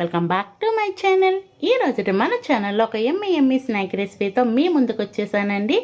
Welcome back to my channel. ఈ రోజు మన ఛానల్లో ఒక ఎమ్మి ఎమ్మి స్నాక్ రెసిపీతో మీ ముందుకు వచ్చేసానండి.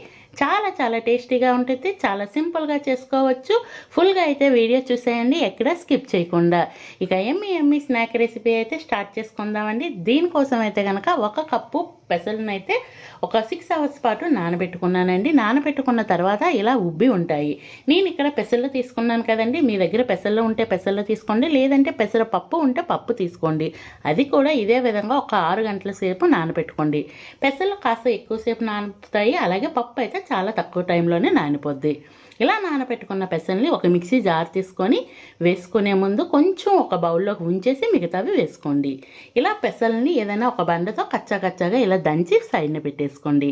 చాలా చాలా టేస్టీగా ఉంటుంది. చాలా సింపుల్గా చేసుకోవచ్చు. ఫుల్గా అయితే వీడియో చూసేయండి. ఎక్కడ స్కిప్ చేయకుండా. ఇక ఎమ్మి ఎమ్మి స్నాక్ రెసిపీ అయితే స్టార్ట్ చేసుకుందామండి. దీనికోసం అయితే కనుక ఒక కప్పు పెసలను అయితే ఒక సిక్స్ అవర్స్ పాటు నానబెట్టుకున్నానండి. నానబెట్టుకున్న తర్వాత ఇలా ఉబ్బి ఉంటాయి. నేను ఇక్కడ పెసలు తీసుకున్నాను కదండి. మీ దగ్గర పెసలు ఉంటే పెసలు తీసుకోండి. లేదంటే పెసర పప్పు ఉంటే పప్పు తీసుకోండి. అది కూడా ఇదే విధంగా ఒక ఆరు గంటల సేపు నానబెట్టుకోండి. పెసలు కాస్త ఎక్కువసేపు నానుతాయి. అలాగే పప్పు అయితే చాలా తక్కువ టైంలోనే నానిపోద్ది. ఇలా నానబెట్టుకున్న పెసల్ని ఒక మిక్సీ జార్ తీసుకొని వేసుకునే ముందు కొంచెం ఒక బౌల్లోకి ఉంచేసి మిగతావి వేసుకోండి. ఇలా పెసల్ని ఏదైనా ఒక బండతో కచ్చా కచ్చాగా ఇలా దంచి సైడ్ని పెట్టేసుకోండి.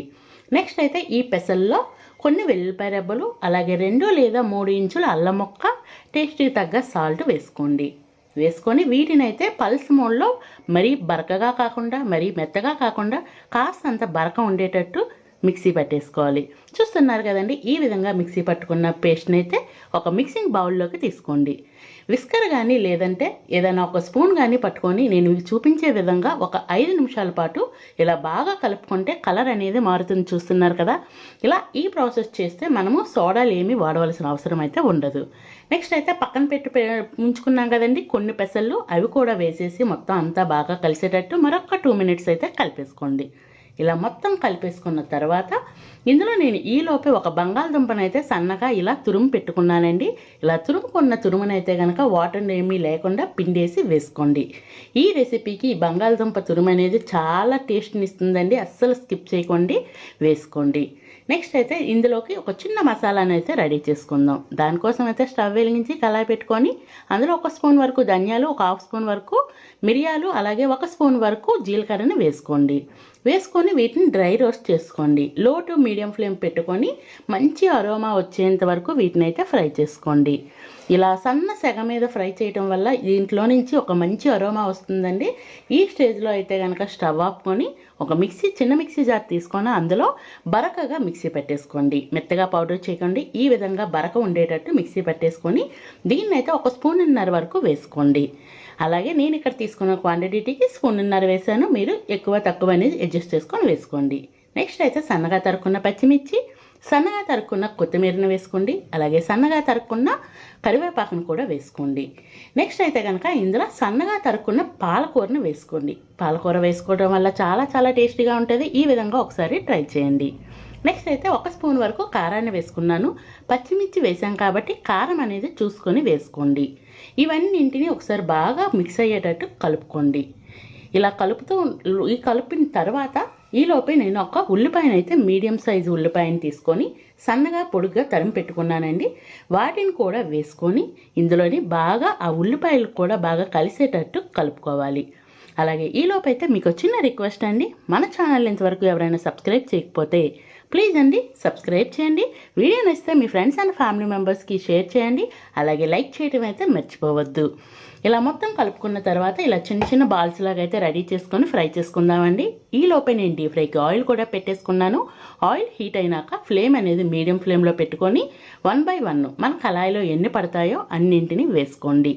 నెక్స్ట్ అయితే ఈ పెసల్లో కొన్ని వెల్లిపాయ రెబ్బలు అలాగే రెండు లేదా మూడు ఇంచుల అల్లం ముక్క టేస్ట్కి తగ్గ సాల్ట్ వేసుకోండి. వేసుకొని వీటిని అయితే పల్స్ మోడ్లో మరీ బరకగా కాకుండా మరీ మెత్తగా కాకుండా కాస్తంత బరక ఉండేటట్టు మిక్సీ పట్టేసుకోవాలి. చూస్తున్నారు కదండి ఈ విధంగా మిక్సీ పట్టుకున్న పేస్ట్ని అయితే ఒక మిక్సింగ్ బౌల్లోకి తీసుకోండి. విస్కర్ కానీ లేదంటే ఏదైనా ఒక స్పూన్ కానీ పట్టుకొని నేను చూపించే విధంగా ఒక ఐదు నిమిషాల పాటు ఇలా బాగా కలుపుకుంటే కలర్ అనేది మారుతుంది చూస్తున్నారు కదా. ఇలా ఈ ప్రాసెస్ చేస్తే మనము సోడాలు ఏమీ వాడవలసిన అవసరం అయితే ఉండదు. నెక్స్ట్ అయితే పక్కన పెట్టి ఉంచుకున్నాం కదండి కొన్ని పెసళ్ళు. అవి కూడా వేసేసి మొత్తం అంతా బాగా కలిసేటట్టు మరొక టూ మినిట్స్ అయితే కలిపేసుకోండి. ఇలా మొత్తం కలిపేసుకున్న తర్వాత ఇందులో నేను ఈ లోపే ఒక బంగాళదుంపనైతే సన్నగా ఇలా తురుము పెట్టుకున్నానండి. ఇలా తురుముకున్న తురుమునైతే కనుక వాటర్ ఏమీ లేకుండా పిండేసి వేసుకోండి. ఈ రెసిపీకి బంగాళదుంప తురుము అనేది చాలా టేస్ట్ని ఇస్తుందండి. అస్సలు స్కిప్ చేయకండి. వేసుకోండి. నెక్స్ట్ అయితే ఇందులోకి ఒక చిన్న మసాలాను అయితే రెడీ చేసుకుందాం. దానికోసం అయితే స్టవ్ వెలిగించి కళాయి పెట్టుకొని అందులో ఒక స్పూన్ వరకు ధనియాలు ఒక హాఫ్ స్పూన్ వరకు మిరియాలు అలాగే ఒక స్పూన్ వరకు జీలకర్రని వేసుకోండి. వేసుకొని వీటిని డ్రై రోస్ట్ చేసుకోండి. లో టు మీడియం ఫ్లేమ్ పెట్టుకొని మంచి అరోమా వచ్చేంత వరకు వీటిని అయితే ఫ్రై చేసుకోండి. ఇలా సన్న సెగ మీద ఫ్రై చేయటం వల్ల దీంట్లో నుంచి ఒక మంచి అరోమా వస్తుందండి. ఈ స్టేజ్లో అయితే కనుక స్టవ్ ఆపుకొని ఒక మిక్సీ చిన్న మిక్సీ జార్ తీసుకొని అందులో బరకగా మిక్సీ పెట్టేసుకోండి. మెత్తగా పౌడర్ చేయకండి. ఈ విధంగా బరక ఉండేటట్టు మిక్సీ పెట్టేసుకొని దీన్ని అయితే ఒక స్పూన్నర వరకు వేసుకోండి. అలాగే నేను ఇక్కడ తీసుకున్న క్వాంటిటీకి స్పూన్నర వేసాను మీరు ఎక్కువ తక్కువ అనేది అడ్జస్ట్ చేసుకొని వేసుకోండి. నెక్స్ట్ అయితే సన్నగా తరుక్కున్న పచ్చిమిర్చి సన్నగా తరుక్కున్న కొత్తిమీరను వేసుకోండి. అలాగే సన్నగా తరుక్కున్న కరివేపాకును కూడా వేసుకోండి. నెక్స్ట్ అయితే కనుక ఇందులో సన్నగా తరుక్కున్న పాలకూరను వేసుకోండి. పాలకూర వేసుకోవడం వల్ల చాలా చాలా టేస్టీగా ఉంటుంది. ఈ విధంగా ఒకసారి ట్రై చేయండి. నెక్స్ట్ అయితే ఒక స్పూన్ వరకు కారాన్ని వేసుకున్నాను. పచ్చిమిర్చి వేసాం కాబట్టి కారం అనేది చూసుకొని వేసుకోండి. ఇవన్నింటినీ ఒకసారి బాగా మిక్స్ అయ్యేటట్టు కలుపుకోండి. ఇలా కలుపుతూ ఈ కలిపిన తర్వాత ఈలోపే నేను ఒక ఉల్లిపాయను అయితే మీడియం సైజు ఉల్లిపాయను తీసుకొని సన్నగా పొడుగ్గా తరిమి పెట్టుకున్నానండి. వాటిని కూడా వేసుకొని ఇందులోని బాగా ఆ ఉల్లిపాయలు కూడా బాగా కలిసేటట్టు కలుపుకోవాలి. అలాగే ఈలోపు అయితే మీకు చిన్న రిక్వెస్ట్ అండి. మన ఛానల్ ఇంతవరకు ఎవరైనా సబ్స్క్రైబ్ చేయకపోతే ప్లీజ్ అండి సబ్స్క్రైబ్ చేయండి. వీడియో నచ్చితే మీ ఫ్రెండ్స్ అండ్ ఫ్యామిలీ మెంబర్స్కి షేర్ చేయండి. అలాగే లైక్ చేయడం అయితే మర్చిపోవద్దు. ఇలా మొత్తం కలుపుకున్న తర్వాత ఇలా చిన్న చిన్న బాల్స్ లాగా అయితే రెడీ చేసుకొని ఫ్రై చేసుకుందామండి. ఈ లోపే నేను డీప్ ఫ్రైకి ఆయిల్ కూడా పెట్టేసుకున్నాను. ఆయిల్ హీట్ అయినాక ఫ్లేమ్ అనేది మీడియం ఫ్లేమ్లో పెట్టుకొని వన్ బై వన్ మన కళాయిలో ఎన్ని పడతాయో అన్నింటినీ వేసుకోండి.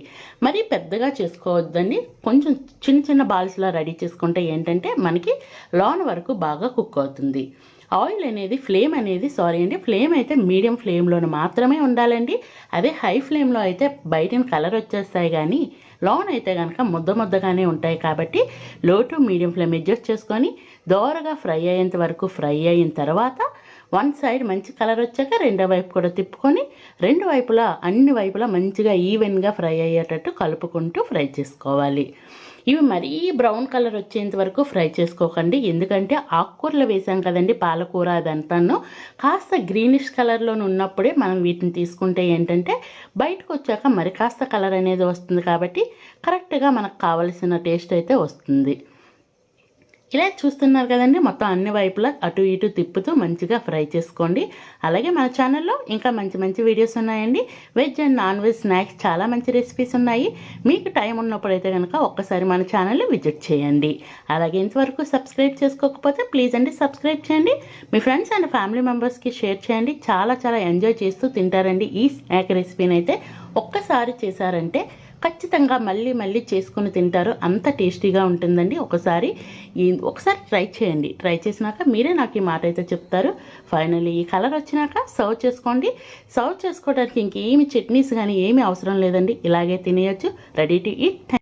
మరి పెద్దగా చేసుకోవద్దండి. కొంచెం చిన్న చిన్న బాల్స్లా రెడీ చేసుకుంటే ఏంటంటే మనకి లోన్ వరకు బాగా కుక్ అవుతుంది. ఆయిల్ అనేది ఫ్లేమ్ అనేది సారీ అండి ఫ్లేమ్ అయితే మీడియం ఫ్లేమ్లోనే మాత్రమే ఉండాలండి. అదే హై ఫ్లేమ్లో అయితే బయట కలర్ వచ్చేస్తాయి కానీ లోన్ అయితే కనుక ముద్ద ముద్దగానే ఉంటాయి కాబట్టి లో టు మీడియం ఫ్లేమ్ అడ్జస్ట్ చేసుకొని దోరగా ఫ్రై అయ్యేంత వరకు ఫ్రై అయిన తర్వాత వన్ సైడ్ మంచి కలర్ వచ్చాక రెండో వైపు కూడా తిప్పుకొని రెండు వైపులా అన్ని వైపులా మంచిగా ఈవెన్గా ఫ్రై అయ్యేటట్టు కలుపుకుంటూ ఫ్రై చేసుకోవాలి. ఇవి మరీ బ్రౌన్ కలర్ వచ్చేంత వరకు ఫ్రై చేసుకోకండి. ఎందుకంటే ఆకుకూరలు వేసాం కదండి పాలకూర అదంతాను. కాస్త గ్రీనిష్ కలర్లో ఉన్నప్పుడే మనం వీటిని తీసుకుంటే ఏంటంటే బయటకు వచ్చాక మరి కాస్త కలర్ అనేది వస్తుంది కాబట్టి కరెక్ట్గా మనకు కావలసిన టేస్ట్ అయితే వస్తుంది. ఇలా చూస్తున్నారు కదండి మొత్తం అన్ని వైపులా అటు ఇటు తిప్పుతూ మంచిగా ఫ్రై చేసుకోండి. అలాగే మన ఛానల్లో ఇంకా మంచి మంచి వీడియోస్ ఉన్నాయండి. Veg and non veg snacks చాలా మంచి రెసిపీస్ ఉన్నాయి. మీకు టైం ఉన్నప్పుడైతే కనుక ఒక్కసారి మన ఛానల్ని విజిట్ చేయండి. అలాగే ఇంతవరకు సబ్స్క్రైబ్ చేసుకోకపోతే ప్లీజ్ అండి సబ్స్క్రైబ్ చేయండి. మీ ఫ్రెండ్స్ అండ్ ఫ్యామిలీ మెంబర్స్కి షేర్ చేయండి. చాలా చాలా ఎంజాయ్ చేస్తూ తింటారండి ఈ స్నాక్ రెసిపీని అయితే ఒక్కసారి చేశారంటే ఖచ్చితంగా మళ్ళీ మళ్ళీ చేసుకుని తింటారు. అంత టేస్టీగా ఉంటుందండి. ఒకసారి ఈ ఒకసారి ట్రై చేయండి. ట్రై చేసినాక మీరే నాకు ఈ మాట అయితే చెప్తారు. ఫైనల్లీ ఈ కలర్ వచ్చినాక సర్వ్ చేసుకోండి. సర్వ్ చేసుకోవడానికి ఇంకేమి చట్నీస్ కానీ ఏమీ అవసరం లేదండి. ఇలాగే తినేయచ్చు. Ready to eat.